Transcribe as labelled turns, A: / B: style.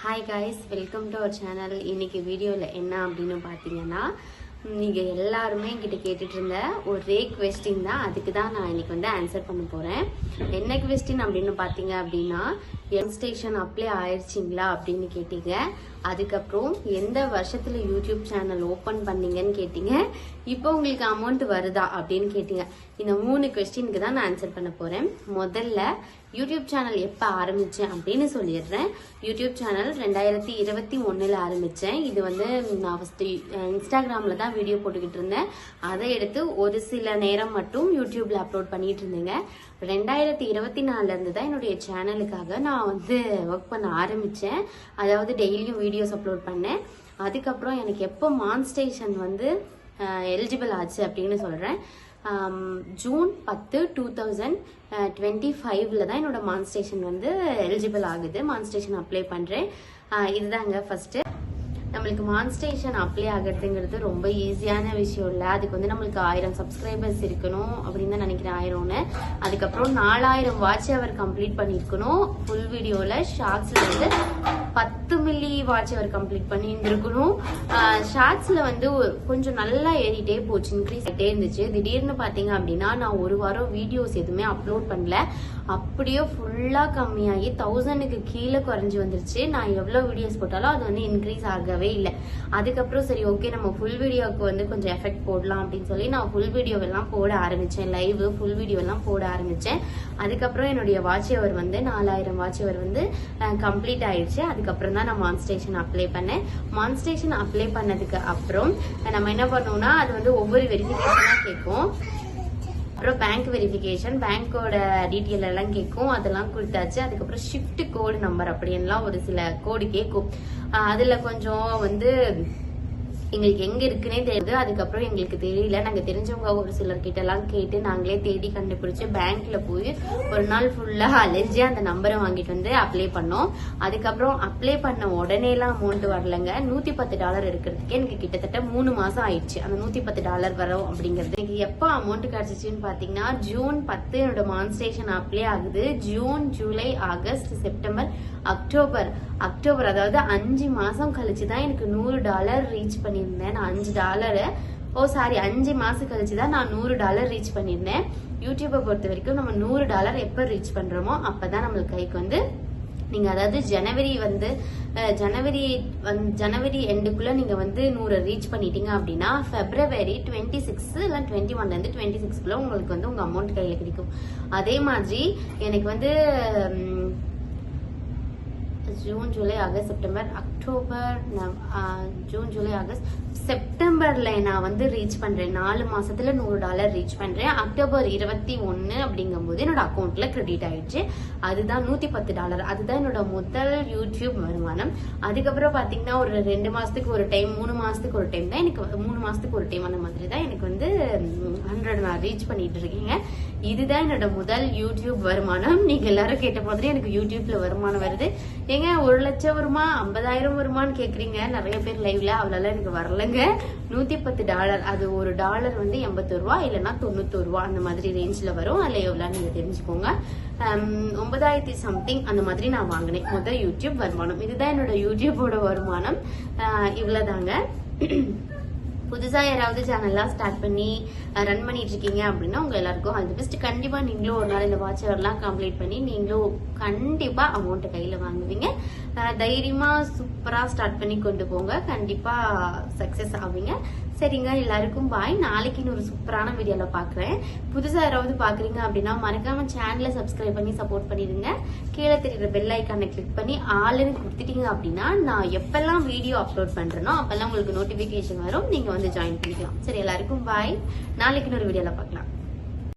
A: Hi guys welcome to our channel இன்னைக்கு வீடியோவில் என்ன அப்படின்னு பார்த்தீங்கன்னா நீங்கள் எல்லாருமே என்கிட்ட கேட்டுட்டு இருந்த ஒரே கொஸ்டின் தான். அதுக்கு தான் நான் இன்னைக்கு வந்து ஆன்சர் பண்ண போகிறேன் என்ன கொஸ்டின் அப்படின்னு பார்த்தீங்க அப்படின்னா எம் ஸ்டேஷன் அப்ளை ஆயிடுச்சிங்களா அப்படின்னு கேட்டீங்க. அதுக்கப்புறம் எந்த வருஷத்தில் யூடியூப் சேனல் ஓப்பன் பண்ணீங்கன்னு கேட்டீங்க. இப்போ உங்களுக்கு அமௌண்ட் வருதா அப்படின்னு கேட்டீங்க. இந்த மூணு கொஸ்டினுக்கு தான் நான் ஆன்சர் பண்ண போகிறேன் முதல்ல யூடியூப் சேனல் எப்போ ஆரம்பித்தேன் அப்படின்னு சொல்லிடுறேன். யூடியூப் சேனல் ரெண்டாயிரத்தி இருபத்தி ஒன்றில் ஆரம்பித்தேன் இது வந்து நான் ஃபஸ்ட்டு இன்ஸ்டாகிராமில் தான் வீடியோ போட்டுக்கிட்டு இருந்தேன். அதை எடுத்து ஒரு சில நேரம் மட்டும் யூடியூப்பில் அப்லோட் பண்ணிகிட்டு இருந்தேங்க. ரெண்டாயிரத்தி இருபத்தி நாலுலேருந்து தான் என்னுடைய சேனலுக்காக நான் வந்து ஒர்க் பண்ண ஆரம்பித்தேன் அதாவது டெய்லியும் வீடியோஸ் அப்லோட் பண்ணேன். அதுக்கப்புறம் எனக்கு எப்போ மான்ஸ்டேஷன் வந்து எலிஜிபிள் ஆச்சு அப்படின்னு சொல்கிறேன் ஜூன் பத்து டூ தௌசண்ட் டுவெண்ட்டி ஃபைவ்ல தான் என்னோட மான்ஸ்டேஷன் வந்து எலிஜிபிள் ஆகுது. மான்ஸ்டேஷன் அப்ளை பண்ணுறேன் இதுதாங்க ஃபஸ்ட்டு நம்மளுக்கு மான்ஸ்டேஷன் அப்ளை ஆகிறதுங்கிறது ரொம்ப ஈஸியான விஷயம் இல்லை. அதுக்கு வந்து நம்மளுக்கு ஆயிரம் சப்ஸ்கிரைபர்ஸ் இருக்கணும் அப்படின்னு தான் நினைக்கிறேன் ஆயிரம்னு. அதுக்கப்புறம் நாலாயிரம் வாட்ச் அவர் கம்ப்ளீட் பண்ணியிருக்கணும். ஃபுல் வீடியோவில் ஷார்ட்ஸில் வந்து பத்து மில்லி வாட்ச் அவர் கம்ப்ளீட் பண்ணி இருந்திருக்கணும் ஷார்ட்ஸில் வந்து கொஞ்சம் நல்லா ஏறிட்டே போச்சு இன்க்ரீஸ் ஆகிட்டே இருந்துச்சு. திடீர்னு பார்த்தீங்க அப்படின்னா நான் ஒரு வாரம் வீடியோஸ் எதுவுமே அப்லோட் பண்ணல. அப்படியே ஃபுல்லாக கம்மியாகி தௌசண்ட்க்கு கீழே குறைஞ்சி வந்துருச்சு. நான் எவ்வளோ வீடியோஸ் போட்டாலும் அது வந்து இன்க்ரீஸ் ஆகவே இல்லை. அதுக்கப்புறம் சரி ஓகே நம்ம ஃபுல் வீடியோவுக்கு வந்து கொஞ்சம் எஃபெக்ட் போடலாம் அப்படின்னு சொல்லி நான் ஃபுல் வீடியோவெல்லாம் போட ஆரம்பித்தேன் லைவ் ஃபுல் வீடியோலாம் போட ஆரம்பித்தேன் அதுக்கப்புறம் என்னுடைய வாட்ச் அவர் வந்து நாலாயிரம் வாட்ச் அவர் வந்து கம்ப்ளீட் ஆயிடுச்சு. அதுக்கப்புறம் தான் நான் மான்ஸ்டேஷன் அப்ளை பண்ணேன். மான்ஸ்டேஷன் அப்ளை பண்ணதுக்கு அப்புறம் நம்ம என்ன பண்ணுவோம்னா அது வந்து ஒவ்வொரு வெரிஃபிகேஷனாக கேட்கும். அப்புறம் பேங்க் வெரிஃபிகேஷன் பேங்க்கோட டீட்டெயில் எல்லாம் கேட்கும். அதெல்லாம் கொடுத்தாச்சு. அதுக்கப்புறம் ஷிஃப்ட் கோடு நம்பர் அப்படின்லாம் ஒரு சில கோடு கேட்கும். அதில் கொஞ்சம் வந்து எங்களுக்கு எங்க இருக்குன்னே தெரியுது. அதுக்கப்புறம் எங்களுக்கு தெரியல. நாங்க தெரிஞ்சவங்க ஒரு சிலர் கிட்ட எல்லாம் கேட்டு நாங்களே தேடி கண்டுபிடிச்சு பேங்க்ல போய் ஒரு நாள் ஃபுல்லா அலைஞ்சு அந்த நம்பரை வாங்கிட்டு வந்து அப்ளை பண்ணோம். அதுக்கப்புறம் அப்ளை பண்ண உடனே எல்லாம் அமௌண்ட் வரலங்க. நூத்தி பத்து டாலர் இருக்கிறதுக்கு எனக்கு கிட்டத்தட்ட மூணு மாசம் ஆயிடுச்சு. அந்த நூத்தி பத்து டாலர் வரும் அப்படிங்கிறது. எனக்கு எப்போ அமௌண்ட் கிடைச்சிச்சுன்னு பாத்தீங்கன்னா ஜூன் பத்து என்னோட மான்ஸ்டேஷன் அப்ளை ஆகுது. June July August September October October அதாவது அஞ்சு மாசம் கழிச்சு தான் எனக்கு நூறு டாலர் ரீச் பண்ணி பண்ணியிருந்தேன். நான் அஞ்சு டாலரு ஓ சாரி அஞ்சு மாசம் கழிச்சு தான் நான் நூறு டாலர் ரீச் பண்ணியிருந்தேன். யூடியூப்பை பொறுத்த வரைக்கும் நம்ம நூறு டாலர் எப்போ ரீச் பண்ணுறோமோ அப்போ தான் நம்மளுக்கு கைக்கு வந்து நீங்கள் அதாவது ஜனவரி வந்து ஜனவரி வந் ஜனவரி எண்டுக்குள்ளே நீங்கள் வந்து நூறை ரீச் பண்ணிட்டீங்க அப்படின்னா ஃபெப்ரவரி டுவெண்ட்டி சிக்ஸ் இல்லை டுவெண்ட்டி ஒன்லேருந்து டுவெண்ட்டி சிக்ஸ்க்குள்ளே உங்களுக்கு வந்து உங்கள் அமௌண்ட் கையில் கிடைக்கும். அதே மாதிரி எனக்கு வந்து June July August September October நவ- ஜூன் ஜூலை ஆகஸ்ட் செப்டம்பர்ல நான் வந்து ரீச் பண்றேன். நாலு மாசத்துல நூறு டாலர் ரீச் பண்றேன். அக்டோபர் இருபத்தி ஒன்னு அப்படிங்கும்போது என்னோட அக்கௌண்ட்ல கிரெடிட் ஆயிடுச்சு. அதுதான் நூத்தி பத்து டாலர். அதுதான் என்னோட முதல் யூடியூப் வருமானம். அதுக்கப்புறம் பாத்தீங்கன்னா ஒரு ரெண்டு மாசத்துக்கு ஒரு டைம் மூணு மாசத்துக்கு ஒரு டைம் தான் எனக்கு மூணு மாசத்துக்கு ஒரு டைம் அந்த மாதிரி தான் எனக்கு வந்து ஹண்ட்ரட் நான் ரீச் பண்ணிட்டு இருக்கீங்க. இதுதான் என்னோட முதல் யூடியூப் வருமானம். நீங்க எல்லாரும் கேட்ட மாதிரி எனக்கு யூடியூப்ல வருமானம் வருது. ஏங்க ஒரு லட்சம் வருமா? ஐம்பதாயிரம் வருமான்னு கேக்குறீங்க. நிறைய பேர் லைவ்ல அவ்வளவு எனக்கு வரலங்க. நூத்தி பத்து டாலர். அது ஒரு டாலர் வந்து எண்பத்தொரு ரூபா இல்லைன்னா தொண்ணூத்தொரு ரூபா. அந்த மாதிரி ரேஞ்ச்ல வரும். அதுல எவ்வளவு நீங்க தெரிஞ்சுக்கோங்க. ஒன்பதாயிரத்தி சம்திங் அந்த மாதிரி நான் வாங்கினேன். முதல் யூடியூப் வருமானம். இதுதான் என்னோட யூடியூபோட வருமானம். இவ்வளோதாங்க புதுசாக யாராவது சேனல்லாம் ஸ்டார்ட் பண்ணி ரன் பண்ணிட்டு இருக்கீங்க அப்படின்னா உங்கள் எல்லாருக்கும் ஆல் தி பெஸ்ட் கண்டிப்பாக நீங்களும் ஒரு நாள் இந்த வாட்ச் கம்ப்ளீட் பண்ணி நீங்களும் கண்டிப்பாக அமௌண்ட்டை கையில் வாங்குவீங்க. தைரியமாக சூப்பராக ஸ்டார்ட் பண்ணி கொண்டு போங்க. கண்டிப்பாக சக்சஸ் ஆவீங்க. சரிங்க எல்லாருக்கும் பாய் நாளைக்கு இன்னொரு சூப்பரான வீடியோவில் பார்க்குறேன் புதுசாக யாராவது பார்க்குறீங்க அப்படின்னா மறக்காமல் சேனலை சப்ஸ்கிரைப் பண்ணி சப்போர்ட் பண்ணிடுங்க. கீழே தெரிகிற பெல் ஐக்கானை கிளிக் பண்ணி ஆளுன்னு கொடுத்துட்டீங்க அப்படின்னா நான் எப்பெல்லாம் வீடியோ அப்லோட் பண்ணுறேனோ அப்போல்லாம் உங்களுக்கு நோட்டிஃபிகேஷன் வரும். நீங்கள் வந்து ஜாயின் பண்ணிக்கலாம். சரி எல்லாருக்கும் பாய் நாளைக்கு இன்னொரு வீடியோல பார்க்கலாம்.